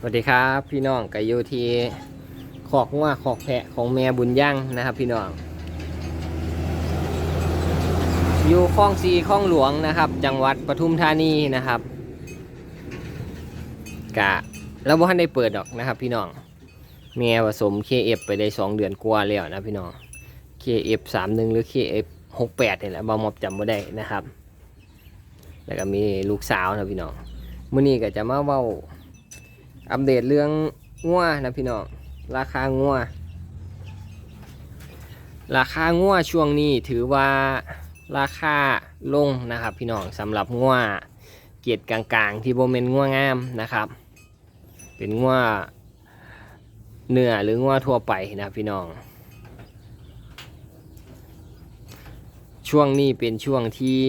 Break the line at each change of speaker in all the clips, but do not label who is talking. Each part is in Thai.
สวัสดีครับพี่น้องก็อยู่ที่ขอกงัวขอกแพะของแม่บุญยั่งนะครับ พี่น้อง อยู่คลองสีคลองหลวงนะครับ จังหวัดปทุมธานีนะครับกะแล้วบ่ทันได้เปิดดอกนะครับ พี่น้องแม่ผสม KF ไปได้2เดือนกว่าแล้วนะพี่น้อง KF 31หรือ KF 68นี่แหละบ่มอบจำบ่ได้นะครับ แล้วก็มีลูกสาวนะพี่น้องมื้อนี้ก็จะมาเว้า อัปเดตเรื่องงัวนะพี่น้องราคางัวราคางัวช่วงนี้ถือว่าราคาลงนะครับ พี่น้องสำหรับงัวเกียรกลางๆ ที่โบเมนงัวงามนะครับ เป็นงัวเนื้อหรืองัวทั่วไปนะพี่น้อง ช่วงนี้เป็นช่วงที่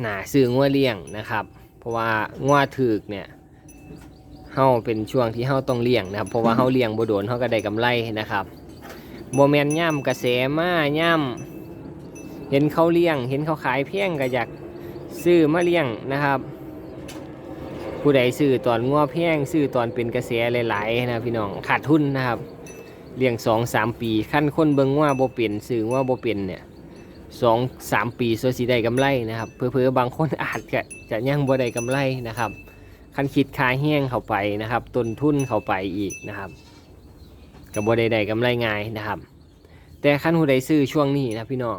หนาซื้องัวเลี้ยงนะครับ เพราะว่างัวถึกเนี่ย เฮาเป็นช่วงที่เฮาต้องเลี้ยงนะครับ เพราะว่าเฮาเลี้ยงบ่โดนเฮาก็ได้กำไรนะครับบ่แม่นย่ำกระแสมาย่ำเห็นเขาเลี้ยง เห็นเขาขายแพงก็อยากซื้อมาเลี้ยงนะครับ ผู้ใดซื้อตอนงัวแพงซื้อตอนเป็นกระแสหลายๆนะพี่น้องขาดทุนนะครับเลี้ยง2 3ปีขั้นคนเบิ่งว่าบ่เป็นซื้อว่าบ่เป็นเนี่ยสองสามปีส่วนสิได้กำไรนะครับ เพื่อๆบางคนอาจจะจะยังบ่ได้กำไรนะครับ คันคิดค่าแห้งเข้าไปนะครับต้นทุนเข้าไปอีกนะครับกับบ่ได้ได้กำไรง่ายนะครับ แต่คันหูใดซื้อช่วงนี้นะพี่น้อง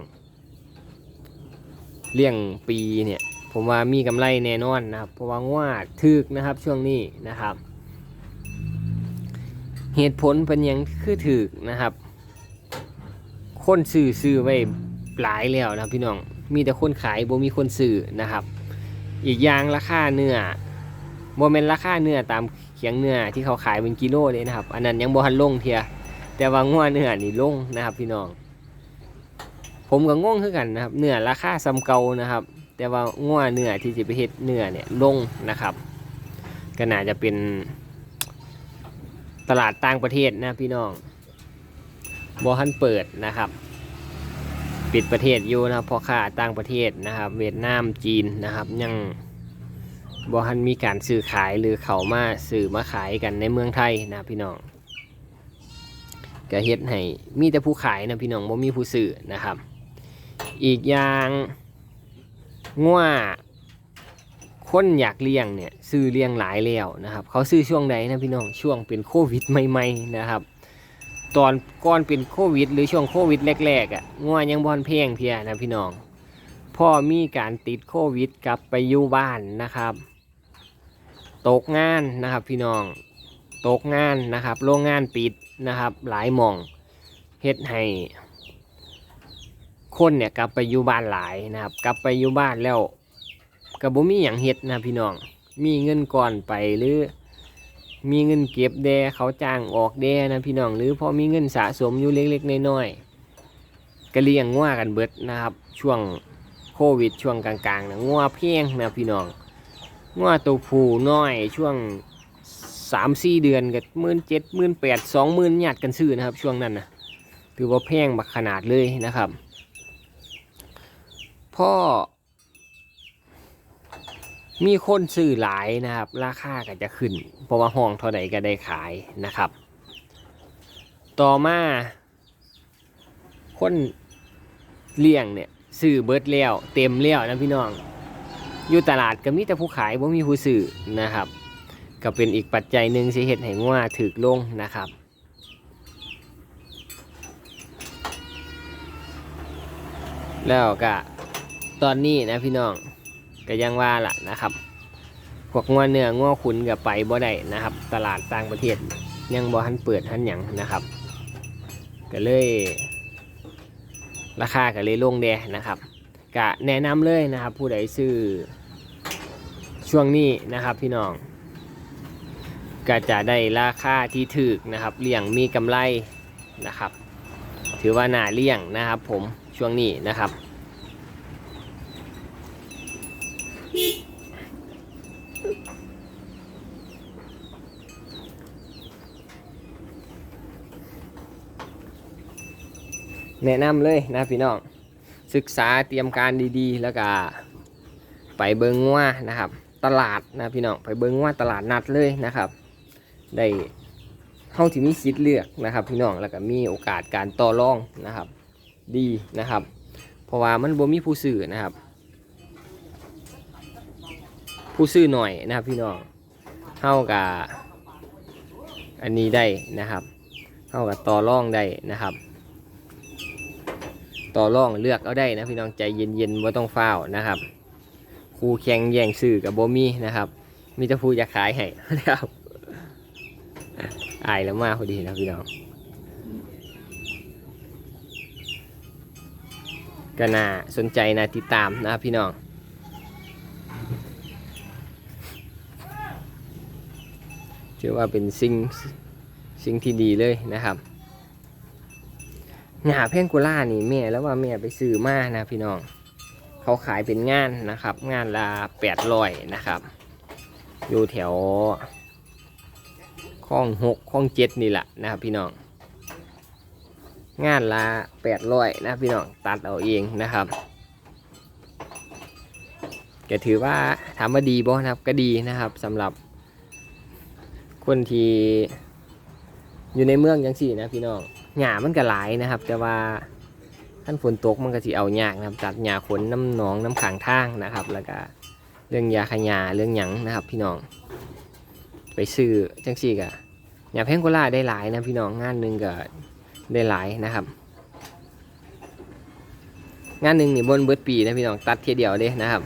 เลี้ยงปีเนี่ยผมว่ามีกำไรแน่นอนนะครับ เพราะว่าง่วถึกนะครับช่วงนี้นะครับ เหตุผลเป็นยังคือถึกนะครับคนซื้อซื้อไว้หลายแล้วนะพี่น้อง มีแต่คนขายบ่มีคนซื้อนะครับ อีกอย่างราคาเนื้อ โมเมนราคาเนื้อตามเขียงเนื้อที่เขาขายเป็นกิโลเลยนะครับ อันนั้นยังบ่ทันลงเทียแต่ว่างัวเนื้อนี่ลงนะครับ พี่น้อง ผมก็งงคือกันนะครับ เนื้อราคาซ้ำเก่านะครับ แต่ว่างัวเนื้อที่จะไปเฮ็ดเนื้อเนี่ยลงนะครับก็น่าจะเป็นตลาดต่างประเทศนะพี่น้องบ่ทันเปิดนะครับ ปิดประเทศอยู่นะครับพราะค่าต่างประเทศนะครับ เวียดนามจีนนะครับยัง บ่ทันมีการซื้อขายหรือเขามาซื้อมาขายกันในเมืองไทยนะพี่น้องก็เฮ็ดให้มีแต่ผู้ขายนะพี่น้องบ่มีผู้ซื้อนะครับ อีกอย่างง่วคนอยากเลี้ยงเนี่ยซื้อเลี้ยงหลายแล้วนะครับ เขาซื้อช่วงใดนะพี่น้องช่วงเป็นโควิดใหม่ๆนะครับ ตอนก่อนเป็นโควิด หรือช่วงโควิดแรกๆอะง่วยังบอลเพลงเพียนะพี่น้องพ่อมีการติดโควิดกลับไปอยู่บ้านนะครับ ตกงานนะครับพี่น้องตกงานนะครับโรงงานปิดนะครับ หลายหมองเฮ็ดให้คนเนี่ยกลับไปอยู่บ้านหลายนะครับ กลับไปอยู่บ้านแล้วก็บ่มีหยังเฮ็ดนะพี่น้อง มีเงินก่อนไปหรือมีเงินเก็บแดเขาจ้างออกแดนะพี่น้องหรือพอมีเงินสะสมอยู่เล็กๆน้อยๆก็เลี้ยงงัวกันเบิดนะครับ ช่วงโควิดช่วงกลางๆนะงัวเพียงนะพี่น้อง งัวตัวผู้น้อยช่วงสามสี่เดือนก็หมื่นเจ็ดหมื่นแปดสองหมื่นหยาดกันซื้อนะครับ ช่วงนั้นนะถือว่าแพงบักขนาดเลยนะครับ พ่อ มีคนซื้อหลายนะครับ ราคาก็จะขึ้น เพราะว่าห้องเท่าไหร่ก็ได้ขายนะครับ ต่อมา คนเลี้ยงเนี่ยซื้อเบิดแล้ว เต็มแล้วนะพี่น้อง อยู่ตลาดก็มีแต่ผู้ขายบ่มีผู้ซื้อนะครับ ก็เป็นอีกปัจจัยหนึ่งที่เฮ็ดให้งัวถึกลงนะครับแล้วก็ตอนนี้นะพี่น้องก็ยังว่าล่ะนะครับพวกงัวเนื้องัวขุนกับไปบ่ได้นะครับ ตลาดต่างประเทศยังบ่ทันเปิดทันหยังนะครับ ก็เลย ราคาก็เลยลงแดนะครับก็แนะนำเลยนะครับ ผู้ใดซื้อ ช่วงนี้นะครับพี่น้อง ก็จะได้ราคาที่ถูกนะครับเลี้ยงมีกำไรนะครับ ถือว่าน่าเลี้ยงนะครับ ผมช่วงนี้นะครับแนะนำเลยนะพี่น้องศึกษาเตรียมการดีๆ แล้วก็ไปเบิงว่านะครับ ตลาดนะพี่น้องไปเบิงว่าตลาดนัดเลยนะครับ ได้เฮาที่มีสิทธิ์เลือกนะครับ พี่น้องแล้วก็มีโอกาสการต่อรองนะครับ ดีนะครับ เพราะว่ามันบ่มีผู้ซื้อนะครับ ผู้ซื้อหน่อยนะครับ พี่น้องเฮากับอันนี้ได้นะครับเฮากับต่อรองได้นะครับต่อรองเลือกเอาได้นะพี่น้องใจเย็นๆว่าต้องเฝ้าวนะครับ ครูแข่งแย่งซื้อกับโบมี่นะครับ มีแต่ผู้อยากขายให้นะครับอายแล้วมาพอดีนะพี่น้องก็น่าสนใจน่าติดตามนะครับพี่น้องถือว่าเป็นสิ่งสิ่งที่ดีเลยนะครับหญ้าเพ่งกุล่านี่แม่แล้วว่าแม่ไปซื้อมานะพี่น้อง เขาขายเป็นงานนะครับ งานละแปดร้อยนะครับ อยู่แถวคลองหกคลองเจ็ดนี่แหละนะครับพี่น้อง งานละแปดร้อยนะพี่น้องตัดเอาเองนะครับก็ถือว่าถามว่าดีบ่นะครับก็ดีนะครับสำหรับ คนที่อยู่ในเมืองจังสี่นะพี่น้องหญ้ามันก็หลายนะครับ แต่ว่า ท่านฝนตกมันก็สิเอายากนะครับตัดหญ้าขนน้ำหนองน้ำขังทางนะครับ แล้วก็เรื่องยาขยาเรื่องหยังนะครับ พี่น้อง ไปซื้อจังสี่กะหญ้าแพงโกล่าได้หลายนะพี่น้องงานหนึ่งก็ได้หลายนะครับ งานหนึ่งนี่บนเบิดปีนะพี่น้องตัดเทียเดียวเด้นะครับ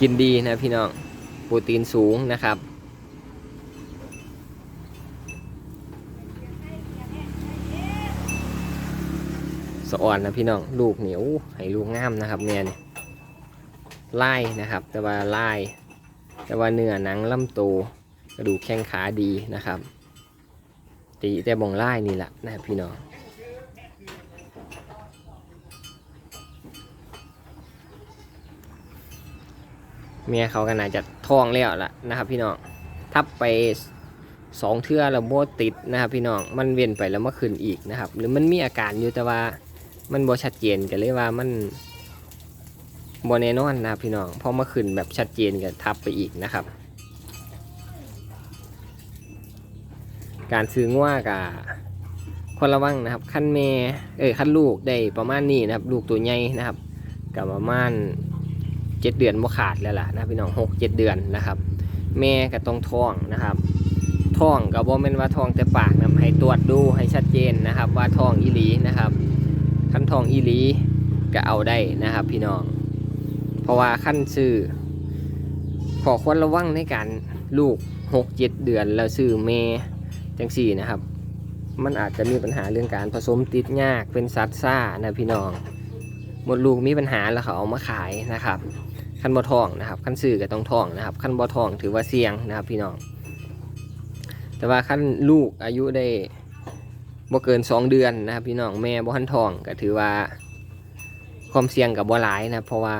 กินดีนะพี่น้องโปรตีนสูงนะครับ สะอ่อนนะพี่น้องลูกเหนียวให้ลูกงามนะครับเนี่ยนี่ไล่นะครับ แต่ว่าไล่แต่ว่าเนื้อหนังลำโตวกระดูกแข้งขาดีนะครับตีแต่บองไล่นี่แหละนะพี่น้องเมียเขาก็น่าจะท้องแล้วล่ะนะครับ พี่น้องทับไปสองเทื่อแล้วโบติดนะครับ พี่น้องมันเวียนไปแล้วมาขึ้นอีกนะครับ หรือมันมีอาการอยู่แต่ว่า มันบ่ชัดเจนกันเลยว่ามันบ่แน่นอนนะพี่น้องพอมาขึ้นแบบชัดเจนกันทับไปอีกนะครับ การซื้อง่วกับคนระวังนะครับขั้นแม่เอ้ยขั้นลูกได้ประมาณนี้นะครับ ลูกตัวใหญ่นะครับกับประมาณเจ็ดเดือนบ่ขาดแล้วล่ะนะพี่น้องหกเจ็ดเดือนนะครับ แม่ก็ต้องท้องนะครับท้องกับบ่แม่นว่าท้องแต่ปากนะให้ตรวจดูให้ชัดเจนนะครับ ว่าท้องอีหลีนะครับ ขั้นทองอีลีก็เอาได้นะครับ พี่น้อง เพราะว่าขั้นซื้อขอควรระวังในการลูกหกเจ็ดเดือนแล้วซื้อเมจังสี่นะครับ มันอาจจะมีปัญหาเรื่องการผสมติดยากเป็นสัตว์ซ่านะพี่น้องหมดลูกมีปัญหาแล้วเขาเอามาขายนะครับขั้นบ่ทองนะครับขั้นซื้อก็ต้องทองนะครับขั้นบ่ทองถือว่าเสี่ยงนะครับพี่น้อง แต่ว่าขั้นลูกอายุได้ บ่เกิน2เดือนนะครับพี่น้องแม่บ่ทันทองก็ถือว่า ความเสี่ยงกับบ่หลายนะเพราะว่า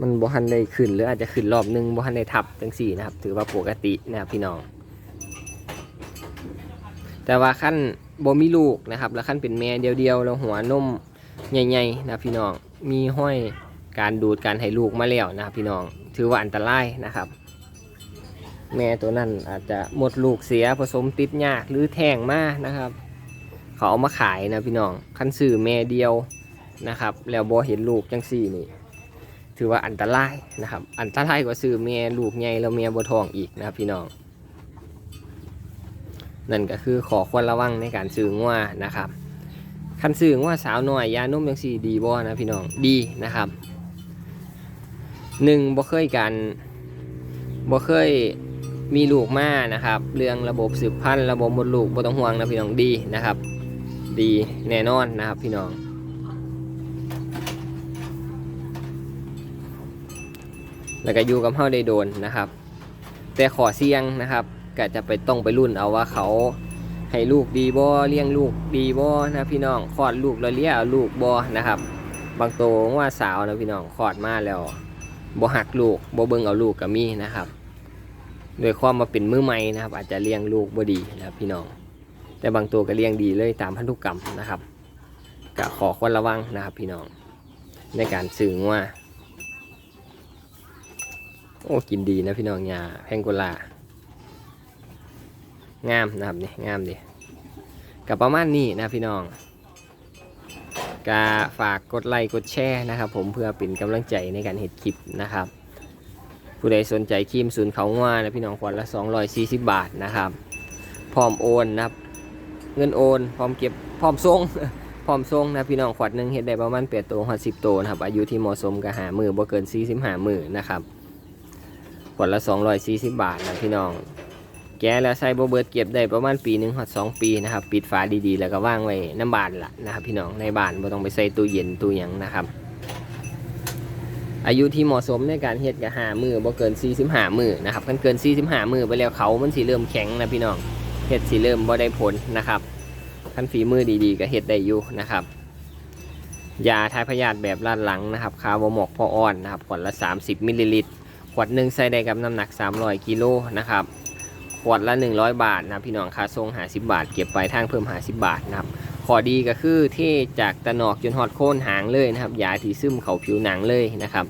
มันบ่ทันได้ขึ้น หรืออาจจะขึ้นรอบหนึงบ่ทันได้ทับจังสี่นะครับ ถือว่าปกตินะครับพี่น้อง แต่ว่าขั้นบ่มีลูกนะครับ แล้วขั้นเป็นแม่เดียวๆแล้วหัวนมใหญ่ๆนะพี่น้องมีห้อยการดูดการให้ลูกมาแล้วนะครับพี่น้องถือว่าอันตรายนะครับ แม่ตัวนั้นอาจจะหมดลูกเสียผสมติดยากหรือแทงมานะครับ เขาเอามาขายนะพี่น้องคันซื้อแม่เดียวนะครับ แล้วบอเห็นลูกจังสี่นี่ ถือว่าอันตรายนะครับ อันตรายกว่าซื้อแม่ลูกใหญ่แล้วแม่บัทองอีกนะครับพี่น้องนั่นก็คือขอควรระวังในการซื้องัวนะครับคันซื้องัวสาวน้อยยานุ่มจังสี่ดีบ่นะพี่น้องดีนะครับหนึ่งบ่เคยกันบ่เคยมีลูกมานะครับ เรื่องระบบสืบพันธุ์ระบบมดลูกบ่ต้องห่วงนะพี่น้องดีนะครับ ดีแน่นอนนะครับพี่น้อง แล้วก็อยู่กับเฮาได้โดนนะครับ แต่ขอเสี่ยงนะครับก็จะไปต้องไปรุ่นเอาว่าเขาให้ลูกดีบ่เลี้ยงลูกดีบ่นะพี่น้องคลอดลูกแล้วเลี้ยงเอาลูกบ่นะครับ บางโตวว่าสาวนะพี่น้องคลอดมาแล้วบ่หักลูกบ่เบิ่งเอาลูกก็มีนะครับ โดยความมาเป็นมือใหม่นะครับ อาจจะเลี้ยงลูกบ่ดีนะครับพี่น้อง แต่บางตัวก็เลี้ยงดีเลยตามพันธุกรรมนะครับก็ขอควรระวังนะครับพี่น้องในการสื่อว่าโอ้กินดีนะพี่น้องยาแพงโกลางามนะครับนี่งามดีกับประมาณนี้นะพี่น้องกาฝากกดไลค์กดแชร์นะครับ ผมเพื่อเป็นกำลังใจในการเห็ดคลิปนะครับ ผู้ใดสนใจครีมศูนย์เขาง่านะพี่น้องขวดละ240 บาทนะครับ พร้อมโอนนะครับ เงินโอนพร้อมเก็บพร้อมส่งพร้อมส่งนะพี่น้องขวดหนึ่งเฮ็ดได้ประมาณ8ตัวหัด10ตัวนะครับอายุที่เหมาะสมกับหามือบ่เกิน45มือนะครับขวดละ240บบาทนะพี่น้อง แกแล้วใส่บ่เบิดเก็บได้ประมาณปีหนึ่งหอดสองปีนะครับปิดฝาดีๆ แล้วก็ว่างไว้น้ำบานละนะครับพี่น้องในบ้านบ่ต้องไปใส่ตู้เย็นตู้หยังนะครับ อายุที่เหมาะสมในการเฮ็ดกับหามือบ่เกิน45มือนะครับคันเกิน45มือไปแล้วเขามันสิเริ่มแข็งนะพี่น้อง เฮ็ดสิเริ่มบ่ได้ผลนะครับคันฝีมือดีๆก็เฮ็ดได้อยู่นะครับยาทายพยาธิแบบลาดหลังนะครับคาร์บอหมอกพออ่อนนะครับขวดละ 30 มิลลิลิตรขวดหนึ่งใส่ได้กับน้ำหนัก 300 กิโลนะครับขวดละ 100 บาทนะพี่น้องค่าส่ง50บาท เก็บไปทางเพิ่ม50บาทนะครับขอดีก็คือเท่จากตะนอกจนฮอดโคนหางเลยนะครับยาที่ซึมเข้าผิวหนังเลยนะครับ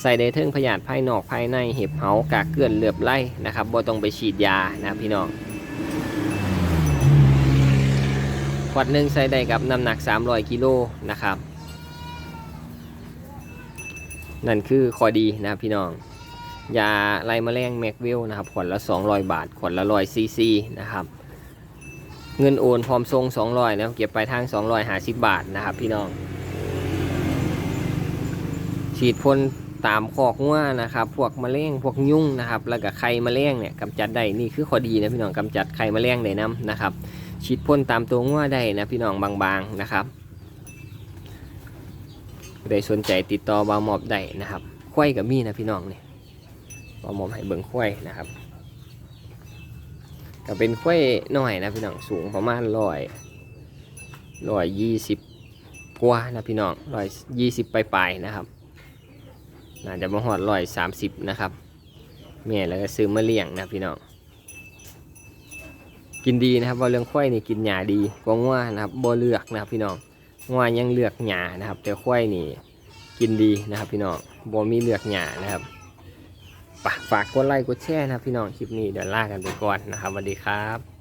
ใส่ได้เทิงพยาธิภายนอกภายในเห็บเหากากเกลื่อนเหลือบไล่นะครับบ่ต้องไปฉีดยานะพี่น้อง ขวดหนึ่งใส่ได้กับน้ำหนัก 300 กิโลนะครับ นั่นคือข้อดีนะพี่น้อง ยาไล่แมลงแมกวิลนะครับ ขวดละ 200 บาท ขวดละ100ซีซีนะครับ เงินโอนพร้อมส่ง200นะเก็บไปลายทาง 250 บาทนะครับพี่น้อง ฉีดพ่นตามคอกงัวนะครับ พวกแมลงพวกยุ่งนะครับ แล้วก็ไข่แมลงเนี่ยกำจัดได้ นี่คือข้อดีนะพี่น้องกำจัดไข่แมลงได้นํนะครับ ฉีดพ่นตามตัวงัวได้นะพี่น้องบางๆนะครับใครสนใจติดต่อบาวหมอบได้นะครับควายกับมีนะพี่น้องเนี่ยบาวหมอบให้เบิ่งควายนะครับก็เป็นควายน้อยนะพี่น้องสูงประมาณร้อยร้อยยี่สิบกว่านะพี่น้องร้อยยี่สิบปลายๆนะครับน่าจะมาหอดร้อยสามสิบนะครับแม่แล้วก็ซื้อมาเลี้ยงนะพี่น้อง กินดีนะครับว่าเรื่องควายนี่กินหญ้าดีกว่างัวนะครับบ่เลือกนะครับพี่น้องงัวยังเลือกหญ้านะครับ แต่ควายนี่กินดีนะครับ พี่น้องบ่มีเลือกหญ้านะครับฝากกดไลค์กดแชร์นะครับพี่น้องคลิปนี้เดี๋ยวลากันไปก่อนนะครับสวัสดีครับ